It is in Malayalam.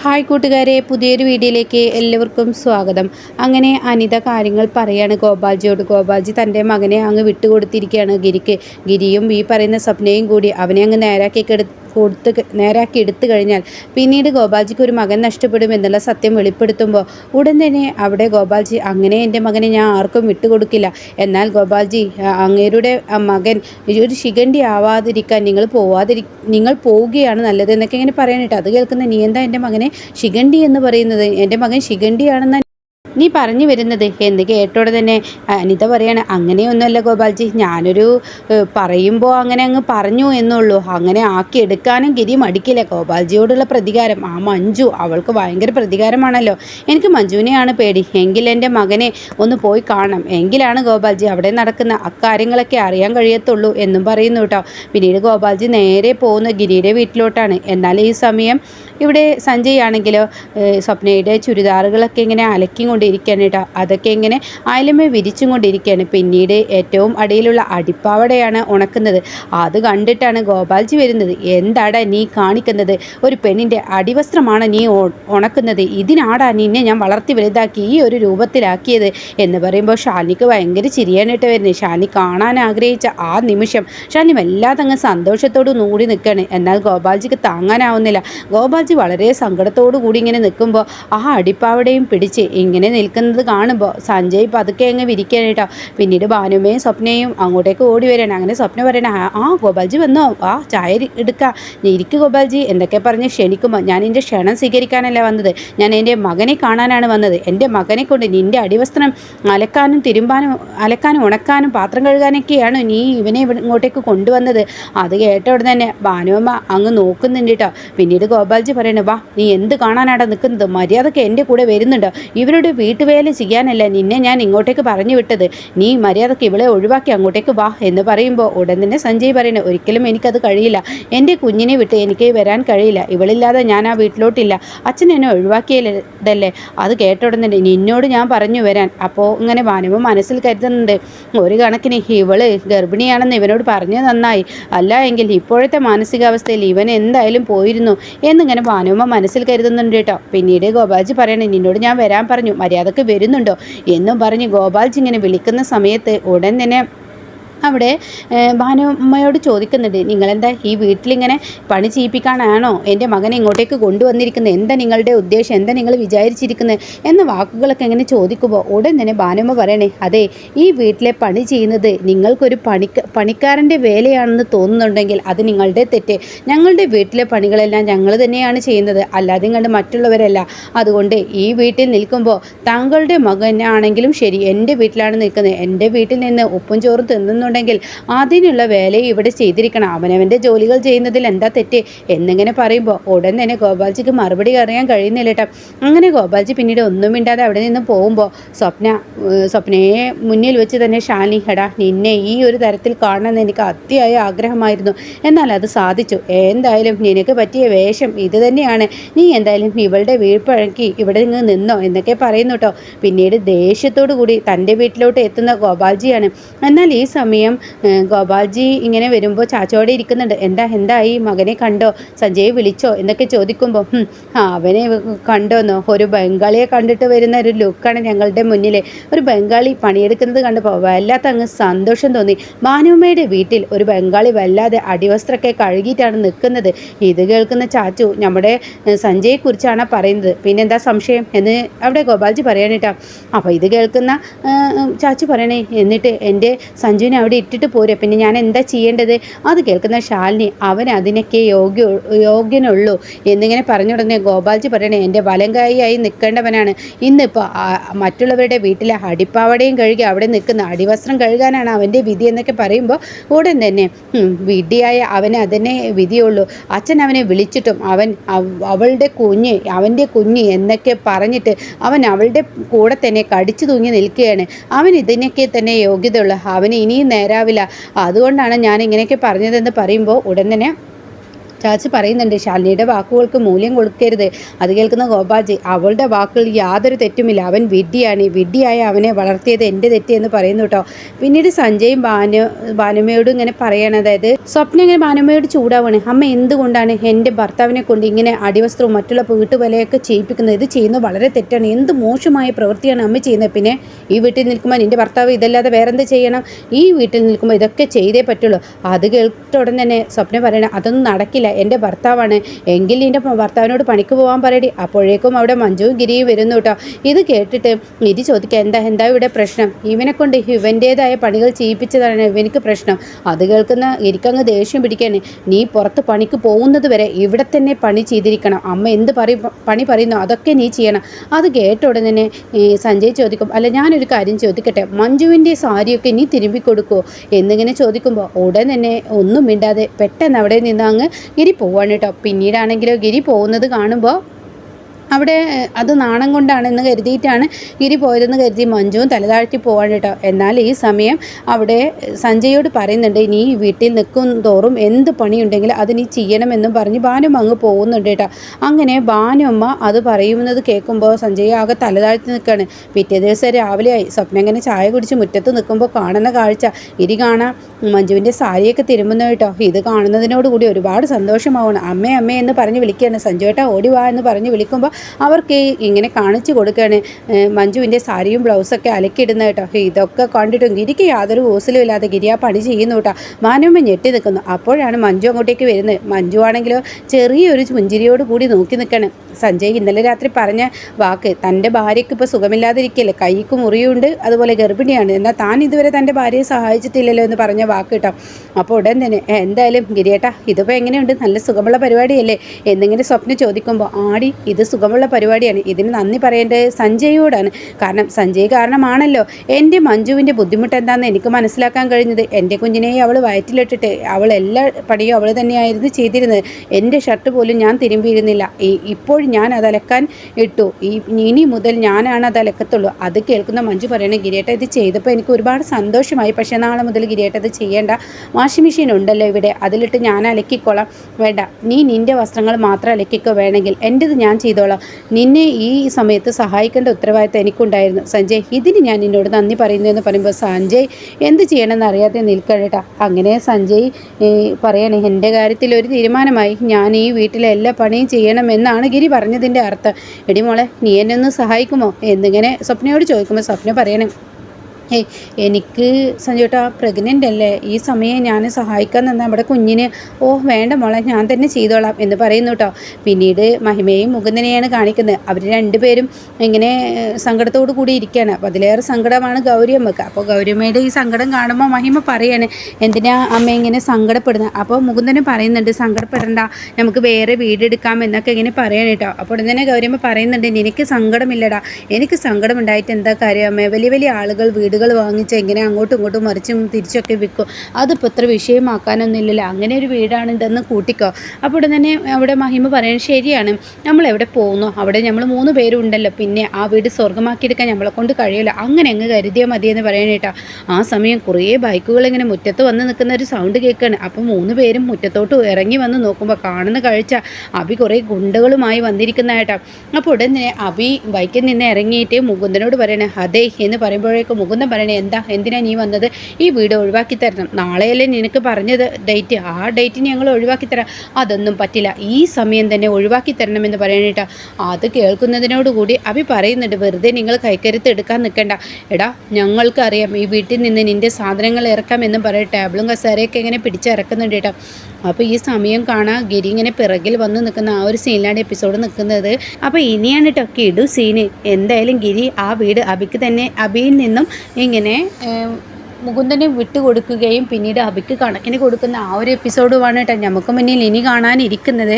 ഹായ് കൂട്ടുകാരെ പുതിയൊരു വീഡിയോയിലേക്ക് എല്ലാവർക്കും സ്വാഗതം. അങ്ങനെ അനിത കാര്യങ്ങൾ പറയാണ് ഗോപാൽജിയോട്. ഗോപാൽജി തന്റെ മകനെ അങ്ങ് വിട്ടുകൊടുത്തിരിക്കുകയാണ് ഗിരിക്ക്. ഗിരിയും ഈ പറയുന്ന സ്വപ്നയും കൂടി അവനെ അങ്ങ് നേരാക്കി കെടു കൊടുത്ത് നേരാക്കി എടുത്തു കഴിഞ്ഞാൽ പിന്നീട് ഗോപാൽജിക്ക് ഒരു മകൻ നഷ്ടപ്പെടും എന്നുള്ള സത്യം വെളിപ്പെടുത്തുമ്പോൾ ഉടൻ തന്നെ അവിടെ ഗോപാൽജി അങ്ങനെ എന്റെ മകനെ ഞാൻ ആർക്കും വിട്ടുകൊടുക്കില്ല. എന്നാൽ ഗോപാൽജി അങ്ങേരുടെ മകൻ ഒരു ശിഖണ്ഡി ആവാതിരിക്കാൻ നിങ്ങൾ പോവാതിരി നിങ്ങൾ പോവുകയാണ് നല്ലത് എന്നൊക്കെ ഇങ്ങനെ പറയാനിട്ട് അത് കേൾക്കുന്ന നീ എന്താ എന്റെ മകനെ ശിഖണ്ഡി എന്ന് പറയുന്നത്? എന്റെ മകൻ ശിഖണ്ഡിയാണെന്ന് നീ പറഞ്ഞു വരുന്നത് എന്ന് കേട്ടോടെ തന്നെ. അനിത പറയാണ് അങ്ങനെയൊന്നുമല്ല ഗോപാൽജി ഞാനൊരു പറയുമ്പോൾ അങ്ങനെ അങ്ങ് പറഞ്ഞു എന്നുള്ളൂ. അങ്ങനെ ആക്കി എടുക്കാനും ഗിരി മടിക്കില്ല. ഗോപാൽജിയോടുള്ള പ്രതികാരം ആ മഞ്ജു അവൾക്ക് ഭയങ്കര പ്രതികാരമാണല്ലോ. എനിക്ക് മഞ്ജുവിനെയാണ് പേടി. എങ്കിൽ എന്റെ മകനെ ഒന്ന് പോയി കാണണം. എങ്കിലാണ് ഗോപാൽജി അവിടെ നടക്കുന്ന അക്കാര്യങ്ങളൊക്കെ അറിയാൻ കഴിയത്തുള്ളൂ എന്നും പറയുന്നു കേട്ടോ. പിന്നീട് ഗോപാൽജി നേരെ പോകുന്ന ഗിരിയുടെ വീട്ടിലോട്ടാണ്. എന്നാൽ ഈ സമയം ഇവിടെ സഞ്ജയ് ആണെങ്കിലോ ഏഹ് സ്വപ്നയുടെ ചുരിദാറുകളൊക്കെ ഇങ്ങനെ അലക്കിക്കൊണ്ടിരിക്കുകയാണ് കേട്ടോ. അതൊക്കെ ഇങ്ങനെ അയലമേ വിരിച്ചും കൊണ്ടിരിക്കുകയാണ്. പിന്നീട് ഏറ്റവും അടിയിലുള്ള അടിപ്പാവടയാണ് ഉണക്കുന്നത്. അത് കണ്ടിട്ടാണ് ഗോപാൽജി വരുന്നത്. എന്താടാ നീ കാണിക്കുന്നത്? ഒരു പെണ്ണിന്റെ അടിവസ്ത്രമാണ് നീ ഉണക്കുന്നത്. ഇതിനാടാ നിന്നെ ഞാൻ വളർത്തി വലുതാക്കി ഈ ഒരു രൂപത്തിലാക്കിയത് എന്ന് പറയുമ്പോൾ ഷാനിക്ക് ഭയങ്കര ചിരിയാനായിട്ട് വരുന്നത്. ഷാനി കാണാൻ ആഗ്രഹിച്ച ആ നിമിഷം ഷാനി വല്ലാതെ അങ്ങ് സന്തോഷത്തോട് കൂടി നിൽക്കുകയാണ്. എന്നാൽ ഗോപാൽജിക്ക് താങ്ങാനാവുന്നില്ല. ഗോപാൽജി വളരെ സങ്കടത്തോടു കൂടി ഇങ്ങനെ നിൽക്കുമ്പോൾ ആ അടിപ്പാവടയും പിടിച്ച് ഇങ്ങനെ നിൽക്കുന്നത് കാണുമ്പോൾ സഞ്ജയ് പതുക്കെ അങ്ങ് വിരിക്കാനായിട്ടോ പിന്നീട് ഭാനുമയും സ്വപ്നയും അങ്ങോട്ടേക്ക് ഓടി വരികയാണ് അങ്ങനെ സ്വപ്ന പറയണ "ആ, ഗോപാൽജി വന്നോ? ആ ചായ എടുക്കാം. ഇരിക്കു ഗോപാൽജി. എന്തൊക്കെ പറഞ്ഞ് ക്ഷണിക്കുമ്പോൾ ഞാൻ എന്റെ ക്ഷണം സ്വീകരിക്കാനല്ല വന്നത്. ഞാൻ എന്റെ മകനെ കാണാനാണ് വന്നത്. എന്റെ മകനെ കൊണ്ട് നിന്റെ അടിവസ്ത്രം അലക്കാനും തിരുമ്പാനും അലക്കാനും ഉണക്കാനും പാത്രം കഴുകാനൊക്കെയാണ് നീ ഇവനെ ഇങ്ങോട്ടേക്ക് കൊണ്ടുവന്നത്. അത് കേട്ട ഉടനെ തന്നെ ഭാനുവമ്മ അങ്ങ് നോക്കുന്നുണ്ട് കേട്ടോ. പിന്നീട് ഗോപാൽജി പറയണ വാ നീ എന്ത് കാണാനാടാ നിൽക്കുന്നത് മര്യാദയ്ക്ക് എന്റെ കൂടെ വരുന്നുണ്ടോ. ഇവരുടെ വീട്ടുവേല ചെയ്യാനല്ല. നിന്നെ ഞാൻ ഇങ്ങോട്ടേക്ക് പറഞ്ഞു വിട്ടത്. നീ മര്യാദയ്ക്ക് ഇവളെ ഒഴിവാക്കി അങ്ങോട്ടേക്ക് വാ എന്ന് പറയുമ്പോൾ ഉടൻ തന്നെ സഞ്ജയ് പറയണു ഒരിക്കലും എനിക്കത് കഴിയില്ല. എന്റെ കുഞ്ഞിനെ വിട്ട് എനിക്ക് വരാൻ കഴിയില്ല. ഇവളില്ലാതെ ഞാൻ ആ വീട്ടിലോട്ടില്ല. അച്ഛൻ എന്നെ ഒഴിവാക്കിയതല്ലേ? അത് കേട്ട തന്നെ നിന്നോട് ഞാൻ പറഞ്ഞു വരാൻ. അപ്പോൾ ഇങ്ങനെ ഭാനുവ മനസ്സിൽ കരുതുന്നുണ്ട് ഒരു കണക്കിന് ഇവൾ ഗർഭിണിയാണെന്ന് ഇവനോട് പറഞ്ഞു നന്നായി. അല്ല എങ്കിൽ ഇപ്പോഴത്തെ മാനസികാവസ്ഥയിൽ ഇവൻ എന്തായാലും പോയിരുന്നു എന്നിങ്ങനെ ഭാനുമ്മ മനസ്സിൽ കരുതുന്നുണ്ട് കേട്ടോ. പിന്നീട് ഗോപാൽജി പറയണേ നിന്നോട് ഞാൻ വരാൻ പറഞ്ഞു മര്യാദയ്ക്ക് വരുന്നുണ്ടോ? എന്നും പറഞ്ഞ് ഗോപാൽജി ഇങ്ങനെ വിളിക്കുന്ന സമയത്ത് ഉടൻ തന്നെ അവിടെ ഭാനുമ്മയോട് ചോദിക്കുന്നുണ്ട് നിങ്ങളെന്താ ഈ വീട്ടിലിങ്ങനെ പണി ചെയ്യിപ്പിക്കാനാണോ? എന്റെ മകനെ ഇങ്ങോട്ടേക്ക് കൊണ്ടുവന്നിരിക്കുന്നത്. എന്താ നിങ്ങളുടെ ഉദ്ദേശം? എന്താ നിങ്ങൾ വിചാരിച്ചിരിക്കുന്നത്? എന്ന വാക്കുകളൊക്കെ ഇങ്ങനെ ചോദിക്കുമ്പോൾ ഉടൻ തന്നെ ഭാനുമ്മ പറയണേ അതെ ഈ വീട്ടിലെ പണി ചെയ്യുന്നത് നിങ്ങൾക്കൊരു പണിക്ക പണിക്കാരന്റെ വേലയാണെന്ന് തോന്നുന്നുണ്ടെങ്കിൽ അത് നിങ്ങളുടെ തെറ്റ്. ഞങ്ങളുടെ വീട്ടിലെ പണികളെല്ലാം ഞങ്ങൾ തന്നെയാണ് ചെയ്യുന്നത്. അല്ലാതെ നിങ്ങളുടെ മറ്റുള്ളവരല്ല. അതുകൊണ്ട് ഈ വീട്ടിൽ നിൽക്കുമ്പോൾ താങ്കളുടെ മകനാണെങ്കിലും ശരി എന്റെ വീട്ടിലാണ് നിൽക്കുന്നത്. എന്റെ വീട്ടിൽ നിന്ന് ഉപ്പും ചോറും തിന്നുന്നുണ്ടെങ്കിൽ അതിനുള്ള വേലയും ഇവിടെ ചെയ്തിരിക്കണം. അവനവന്റെ ജോലികൾ ചെയ്യുന്നതിൽ എന്താ തെറ്റ്? എന്നിങ്ങനെ പറയുമ്പോൾ ഉടൻ തന്നെ ഗോപാൽജിക്ക് മറുപടി അറിയാൻ കഴിയുന്നില്ല കേട്ടോ അങ്ങനെ ഗോപാൽജി പിന്നീട് ഒന്നും മിണ്ടാതെ അവിടെ നിന്ന് പോകുമ്പോൾ സ്വപ്ന സ്വപ്നയെ മുന്നിൽ വെച്ച് തന്നെ ഷാനി ഹെടാ നിന്നെ ഈ ഒരു തരത്തിൽ കാണണമെന്ന് എനിക്ക് അതിയായ ആഗ്രഹമായിരുന്നു. എന്നാൽ അത് സാധിച്ചു. എന്തായാലും നിനക്ക് പറ്റിയ വേഷം ഇത് തന്നെയാണ്. നീ എന്തായാലും ഇവളുടെ വീഴ്പഴക്കി ഇവിടെ നിന്ന് നിന്നോ എന്നൊക്കെ പറയുന്നു കേട്ടോ പിന്നീട് ദേഷ്യത്തോടു കൂടി തന്റെ വീട്ടിലോട്ട് എത്തുന്ന ഗോപാൽജിയാണ്. എന്നാൽ ഈ സമയം ഏഹ്, ഗോപാൽജി ഇങ്ങനെ വരുമ്പോൾ ചാച്ചോടെ ഇരിക്കുന്നുണ്ട്. എന്താ എന്തായി മകനെ കണ്ടോ? സഞ്ജയ് വിളിച്ചോ? എന്നൊക്കെ ചോദിക്കുമ്പോൾ "ഹും, ആ അവനെ കണ്ടോന്നോ? ഒരു ബംഗാളിയെ കണ്ടിട്ട് വരുന്ന ഒരു ലുക്കാണ് ഞങ്ങളുടെ മുന്നിൽ ഒരു ബംഗാളി പണിയെടുക്കുന്നത് കണ്ടപ്പോൾ വല്ലാത്ത അങ്ങ് സന്തോഷം തോന്നി. ഭാനുമ്മയുടെ വീട്ടിൽ ഒരു ബംഗാളി വല്ലാതെ അടിവസ്ത്രമൊക്കെ കഴുകിയിട്ടാണ് നിൽക്കുന്നത്. ഇത് കേൾക്കുന്ന ചാച്ചു നമ്മുടെ സഞ്ജയെക്കുറിച്ചാണ് പറയുന്നത്. പിന്നെ എന്താ സംശയം? എന്ന് അവിടെ ഗോപാൽജി പറയാനിട്ടാ. അപ്പോൾ ഇത് കേൾക്കുന്ന ചാച്ചു പറയണേ എന്നിട്ട് എന്റെ സഞ്ജുവിനെ അവിടെ ഇട്ടിട്ട് പോരുക പിന്നെ ഞാൻ എന്താ ചെയ്യേണ്ടത്? അത് കേൾക്കുന്ന ശാലിനി അവൻ അതിനൊക്കെ യോഗ്യ യോഗ്യനുള്ളൂ എന്നിങ്ങനെ പറഞ്ഞു തുടങ്ങിയ ഗോപാൽജി പറയണേ എന്റെ വലങ്കായിയായി നിൽക്കേണ്ടവനാണ്. ഇന്നിപ്പോൾ മറ്റുള്ളവരുടെ വീട്ടിലെ അടിപ്പാവടയും കഴുകി അവിടെ നിൽക്കുന്ന അടിവസ്ത്രം കഴുകാനാണ് അവന്റെ വിധി എന്നൊക്കെ പറയുമ്പോൾ ഉടൻ തന്നെ വിഡിയായ അവന് അതിനെ വിധിയുള്ളൂ. അച്ഛൻ അവനെ വിളിച്ചിട്ടും അവൻ അവളുടെ കുഞ്ഞ് അവന്റെ കുഞ്ഞ് എന്നൊക്കെ പറഞ്ഞിട്ട് അവൻ അവളുടെ കൂടെ തന്നെ കടിച്ചു തൂങ്ങി നിൽക്കുകയാണ്. അവൻ ഇതിനൊക്കെ തന്നെ യോഗ്യതയുള്ളൂ. അവന് ഇനിയും നേരാവില്ല. അതുകൊണ്ടാണ് ഞാൻ ഇങ്ങനെയൊക്കെ പറഞ്ഞതെന്ന് പറയുമ്പോൾ ഉടൻ തന്നെ ചാച്ചി പറയുന്നുണ്ട് ശാലിനിയുടെ വാക്കുകൾക്ക് മൂല്യം കൊടുക്കരുത്. അത് കേൾക്കുന്ന ഗോപാൽജി അവളുടെ വാക്കുകൾ യാതൊരു തെറ്റുമില്ല. അവൻ വിഡ്ഢിയാണ്. വിഡ്ഢിയായ അവനെ വളർത്തിയത് എന്റെ തെറ്റ് എന്ന് പറയുന്നു കേട്ടോ. പിന്നീട് സഞ്ജയും ഭാനു ഭാനുമയോടും ഇങ്ങനെ പറയണം. അതായത് സ്വപ്നം ഇങ്ങനെ ഭാനുമയോട് ചൂടാവാണ്. അമ്മ എന്തുകൊണ്ടാണ് എന്റെ ഭർത്താവിനെ കൊണ്ട് ഇങ്ങനെ അടിവസ്ത്രവും മറ്റുള്ള വീട്ടുവലയൊക്കെ ചെയ്യിപ്പിക്കുന്നത്? ഇത് ചെയ്യുന്നത് വളരെ തെറ്റാണ്. എന്ത് മോശമായ പ്രവൃത്തിയാണ് അമ്മ ചെയ്യുന്നത്? പിന്നെ ഈ വീട്ടിൽ നിൽക്കുമ്പോൾ എന്റെ ഭർത്താവ് ഇതല്ലാതെ വേറെന്ത് ചെയ്യണം? ഈ വീട്ടിൽ നിൽക്കുമ്പോൾ ഇതൊക്കെ ചെയ്തേ പറ്റുള്ളൂ. അത് കേട്ട ഉടൻ തന്നെ സ്വപ്നം പറയണം അതൊന്നും നടക്കില്ല. എന്റെ ഭർത്താവാണ്. എങ്കിൽ നിന്റെ ഭർത്താവിനോട് പണിക്ക് പോകാൻ പറയടി. അപ്പോഴേക്കും അവിടെ മഞ്ജുവും ഗിരിയും വരുന്നു കേട്ടോ ഇത് കേട്ടിട്ട് ഗിരി ചോദിക്കുക എന്താ എന്താ ഇവിടെ പ്രശ്നം? ഇവനെ കൊണ്ട് ഇവന്റേതായ പണികൾ ചെയ്യിപ്പിച്ചതാണ് ഇവനിക്ക് പ്രശ്നം. അത് കേൾക്കുന്ന ഇരിക്കങ്ങ് ദേഷ്യം പിടിക്കാണ് നീ പുറത്ത് പണിക്ക് പോകുന്നത് വരെ ഇവിടെ തന്നെ പണി ചെയ്തിരിക്കണം. അമ്മ എന്ത് പറയും പണി പറയുന്നു അതൊക്കെ നീ ചെയ്യണം. അത് കേട്ട ഉടനെ തന്നെ സഞ്ജയ് ചോദിക്കും അല്ല ഞാനൊരു കാര്യം ചോദിക്കട്ടെ? മഞ്ജുവിന്റെ സാരിയൊക്കെ നീ തിരുമ്പി കൊടുക്കുമോ എന്നിങ്ങനെ ചോദിക്കുമ്പോൾ ഉടൻ തന്നെ ഒന്നും മിണ്ടാതെ പെട്ടെന്ന് അവിടെ നിന്ന് അങ്ങ് ഗിരി പോവാണ് കേട്ടോ. പിന്നീടാണെങ്കിലോ ഗിരി പോകുന്നത് കാണുമ്പോൾ അവിടെ അത് നാണം കൊണ്ടാണെന്ന് കരുതിയിട്ടാണ് ഗിരി പോയതെന്ന് കരുതി മഞ്ജുവും തലതാഴ്ത്തി പോവാണ് കേട്ടോ. എന്നാൽ ഈ സമയം അവിടെ സഞ്ജയോട് പറയുന്നുണ്ട് ഇനി വീട്ടിൽ നിൽക്കും തോറും എന്ത് പണിയുണ്ടെങ്കിലും അതിനി ചെയ്യണമെന്നും പറഞ്ഞ് ഭാനുമ അങ്ങ് പോകുന്നുണ്ട് കേട്ടോ. അങ്ങനെ ഭാനുമ്മ അത് പറയുന്നത് കേൾക്കുമ്പോൾ സഞ്ജയ് ആകെ തലതാഴ്ത്തി നിൽക്കുകയാണ്. പിറ്റേ ദിവസം രാവിലെയായി. സ്വപ്നം ഇങ്ങനെ ചായ കുടിച്ച് മുറ്റത്ത് നിൽക്കുമ്പോൾ കാണുന്ന കാഴ്ച. ഇരി കാണാം. മഞ്ജുവിന്റെ സാരിയൊക്കെ തിരുമ്പുന്നു കേട്ടോ. ഇത് കാണുന്നതിനോട് കൂടി ഒരുപാട് സന്തോഷമാവണം അമ്മേ അമ്മേ എന്ന് പറഞ്ഞ് വിളിക്കുകയാണ്. സഞ്ജുവേട്ട ഓടി വാ എന്ന് പറഞ്ഞ് വിളിക്കുമ്പോൾ അവർക്ക് ഇങ്ങനെ കാണിച്ചു കൊടുക്കുകയാണ്. മഞ്ജുവിന്റെ സാരിയും ബ്ലൗസൊക്കെ അലക്കിയിടുന്ന കേട്ടോ. ഇതൊക്കെ കണ്ടിട്ടും ഗിരിക്ക് യാതൊരു ഹോസിലും ഇല്ലാതെ ഗിരി ആ പണി ചെയ്യുന്നു കേട്ടോ. മാനവമ്മ ഞെട്ടി നിൽക്കുന്നു. അപ്പോഴാണ് മഞ്ജു അങ്ങോട്ടേക്ക് വരുന്നത്. മഞ്ജു ആണെങ്കിലോ ചെറിയൊരു പുഞ്ചിരിയോട് കൂടി നോക്കി നിൽക്കണം സഞ്ജയ് ഇന്നലെ രാത്രി പറഞ്ഞ വാക്ക് തന്റെ ഭാര്യയ്ക്ക് ഇപ്പോൾ സുഖമില്ലാതിരിക്കല്ലേ? കൈക്ക് മുറിയുണ്ട് അതുപോലെ ഗർഭിണിയാണ്. എന്നാൽ താൻ ഇതുവരെ തന്റെ ഭാര്യയെ സഹായിച്ചിട്ടില്ലല്ലോ എന്ന് പറഞ്ഞ വാക്ക് കേട്ടോ. അപ്പോൾ ഉടൻ തന്നെ "ഏ, എന്തായാലും ഗിരിയേട്ടാ ഇതിപ്പോൾ എങ്ങനെയുണ്ട്? നല്ല സുഖമുള്ള പരിപാടിയല്ലേ? എന്നിങ്ങനെ സ്വപ്നം ചോദിക്കുമ്പോൾ ആടി ഇത് സുഖമുള്ള പരിപാടിയാണ്. ഇതിന് നന്ദി പറയേണ്ടത് സഞ്ജയോടാണ്. കാരണം സഞ്ജയ് കാരണമാണല്ലോ. എന്റെ മഞ്ജുവിന്റെ ബുദ്ധിമുട്ട് എന്താണെന്ന് എനിക്ക് മനസ്സിലാക്കാൻ കഴിഞ്ഞത്. എന്റെ കുഞ്ഞിനെ അവൾ വയറ്റിലിട്ടിട്ട് അവൾ എല്ലാ പണിയും അവൾ തന്നെയായിരുന്നു ചെയ്തിരുന്നത്. എന്റെ ഷർട്ട് പോലും ഞാൻ തിരുമ്പിയിരുന്നില്ല. ഇപ്പോൾ ഞാൻ അത് അലക്കാൻ ഇട്ടു. ഈ ഇനി മുതൽ ഞാനാണ് അത് അലക്കത്തുള്ളൂ അത് കേൾക്കുന്ന മഞ്ജു പറയണേ ഗിരിയേട്ട ഇത് ചെയ്തപ്പോൾ എനിക്ക് ഒരുപാട് സന്തോഷമായി. പക്ഷേ നാളെ മുതൽ ഗിരിയേട്ട ഇത് ചെയ്യേണ്ട വാഷിംഗ് മെഷീൻ ഉണ്ടല്ലോ ഇവിടെ. അതിലിട്ട് ഞാൻ അലക്കിക്കോളാം. വേണ്ട. നീ നിന്റെ വസ്ത്രങ്ങൾ മാത്രം അലക്കിക്കോ വേണമെങ്കിൽ. എന്റെത് ഞാൻ ചെയ്തോളാം. നിന്നെ ഈ സമയത്ത് സഹായിക്കേണ്ട ഉത്തരവാദിത്തം എനിക്കുണ്ടായിരുന്നു. സഞ്ജയ് ഇതിന് ഞാൻ നിന്നോട് നന്ദി പറയുന്നു എന്ന് പറയുമ്പോൾ സഞ്ജയ് എന്ത് ചെയ്യണമെന്ന് അറിയാതെ നിൽക്കണേട്ടാ അങ്ങനെ സഞ്ജയ് പറയണേ എന്റെ കാര്യത്തിൽ ഒരു തീരുമാനമായി. ഞാൻ ഈ വീട്ടിലെ എല്ലാ പണിയും ചെയ്യണമെന്നാണ് ഗിരി പറഞ്ഞതിന്റെ അർത്ഥം. എടി മോളെ നീ എന്നെ ഒന്ന് സഹായിക്കുമോ? എന്നിങ്ങനെ സ്വപ്നയോട് ചോദിക്കുമ്പോൾ സ്വപ്ന പറയണേ ഏയ് എനിക്ക് സഞ്ജുട്ടാ പ്രഗ്നന്റ് അല്ലേ ഈ സമയം ഞാൻ സഹായിക്കാൻ നിന്ന് നമ്മുടെ കുഞ്ഞിന് ഓ വേണ്ട മോളെ ഞാൻ തന്നെ ചെയ്തോളാം എന്ന് പറയുന്നു കേട്ടോ പിന്നീട് മഹിമയും മുകുന്ദനെയാണ് കാണിക്കുന്നത്. അവർ രണ്ടുപേരും ഇങ്ങനെ സങ്കടത്തോടു കൂടി ഇരിക്കുകയാണ്. അപ്പോൾ അതിലേറെ സങ്കടമാണ് ഗൗരിയമ്മക്ക് അപ്പോൾ ഗൗരിയമ്മയുടെ ഈ സങ്കടം കാണുമ്പോൾ മഹിമ പറയാണ് എന്തിനാ അമ്മ ഇങ്ങനെ സങ്കടപ്പെടുന്നത് അപ്പോൾ മുകുന്ദനും പറയുന്നുണ്ട് സങ്കടപ്പെടണ്ട നമുക്ക് വേറെ വീടെടുക്കാം എന്നൊക്കെ ഇങ്ങനെ പറയണം കേട്ടോ അപ്പോൾ ഉടൻ തന്നെ ഗൗരിയമ്മ പറയുന്നുണ്ട് നിനക്ക് സങ്കടമില്ലടാ. എനിക്ക് സങ്കടമുണ്ടായിട്ട് എന്താ കാര്യം? അമ്മ വലിയ വലിയ ആളുകൾ വീടുകൾ വാങ്ങിച്ച് എങ്ങനെ അങ്ങോട്ടും ഇങ്ങോട്ടും മറിച്ചും തിരിച്ചൊക്കെ വിൽക്കും. അതിപ്പോൾ ഇത്ര വിഷയമാക്കാനൊന്നുമില്ലല്ലോ അങ്ങനെ ഒരു വീടാണ് ഇതെന്ന് കൂട്ടിക്കോ. അപ്പോൾ തന്നെ അവിടെ മഹിമ പറയുന്നത് ശരിയാണ്. നമ്മൾ എവിടെ പോകുന്നു അവിടെ നമ്മൾ മൂന്ന് പേരുണ്ടല്ലോ. പിന്നെ ആ വീട് സ്വർഗമാക്കിയെടുക്കാൻ നമ്മളെ കൊണ്ട് കഴിയില്ല. അങ്ങനെ അങ്ങ് കരുതിയാൽ മതിയെന്ന് പറയാനേട്ടാ ആ സമയം കുറേ ബൈക്കുകൾ ഇങ്ങനെ മുറ്റത്ത് വന്ന് നിൽക്കുന്ന ഒരു സൗണ്ട് കേൾക്കുകയാണ് അപ്പോൾ മൂന്ന് പേരും മുറ്റത്തോട്ട് ഇറങ്ങി വന്ന് നോക്കുമ്പോൾ കാണുന്ന കാഴ്ച അബി കുറേ ഗുണ്ടകളുമായി വന്നിരിക്കുന്നതായിട്ടാ അപ്പോൾ ഉടൻ തന്നെ അബി ബൈക്കിൽ നിന്ന് ഇറങ്ങിയിട്ട് മുകുന്ദനോട് പറയണേ അതെ എന്ന് പറയുമ്പോഴേക്കും മുകുന്ദൻ പറയണേ എന്താ എന്തിനാ നീ വന്നത്? ഈ വീട് ഒഴിവാക്കി തരണം. നാളെയല്ലേ നിനക്ക് പറഞ്ഞത് ഡേറ്റ്? ആ ഡേറ്റിന് ഞങ്ങൾ ഒഴിവാക്കി തരാം. അതൊന്നും പറ്റില്ല. ഈ സമയം തന്നെ ഒഴിവാക്കി തരണമെന്ന് പറയണേട്ടാ അത് കേൾക്കുന്നതിനോടുകൂടി അഭി പറയുന്നുണ്ട് വെറുതെ നിങ്ങൾ കൈക്കരുത്ത് എടുക്കാൻ നിൽക്കണ്ട. എടാ ഞങ്ങൾക്കറിയാം ഈ വീട്ടിൽ നിന്ന് നിന്റെ സാധനങ്ങൾ ഇറക്കാം എന്നും പറയും ടേബിളും കസേരയൊക്കെ ഇങ്ങനെ പിടിച്ചിറക്കുന്നുണ്ട് കേട്ടോ അപ്പോൾ ഈ സമയം കാണാൻ ഗിരി ഇങ്ങനെ പിറകിൽ വന്ന് നിൽക്കുന്ന ആ ഒരു സീനിലാണ് എപ്പിസോഡ് നിൽക്കുന്നത് അപ്പോൾ ഇനിയാണ് കേട്ടോ കിടു സീന് എന്തായാലും ഗിരി ആ വീട് അബിക്ക് തന്നെ അബിയിൽ നിന്നും ഇങ്ങനെ മുകുന്ദനെ വിട്ടുകൊടുക്കുകയും പിന്നീട് അബിക്ക് കണക്കിന് കൊടുക്കുന്ന ആ ഒരു എപ്പിസോഡുമാണ് കേട്ടോ നമുക്ക് മുന്നിൽ ഇനി കാണാനിരിക്കുന്നത്.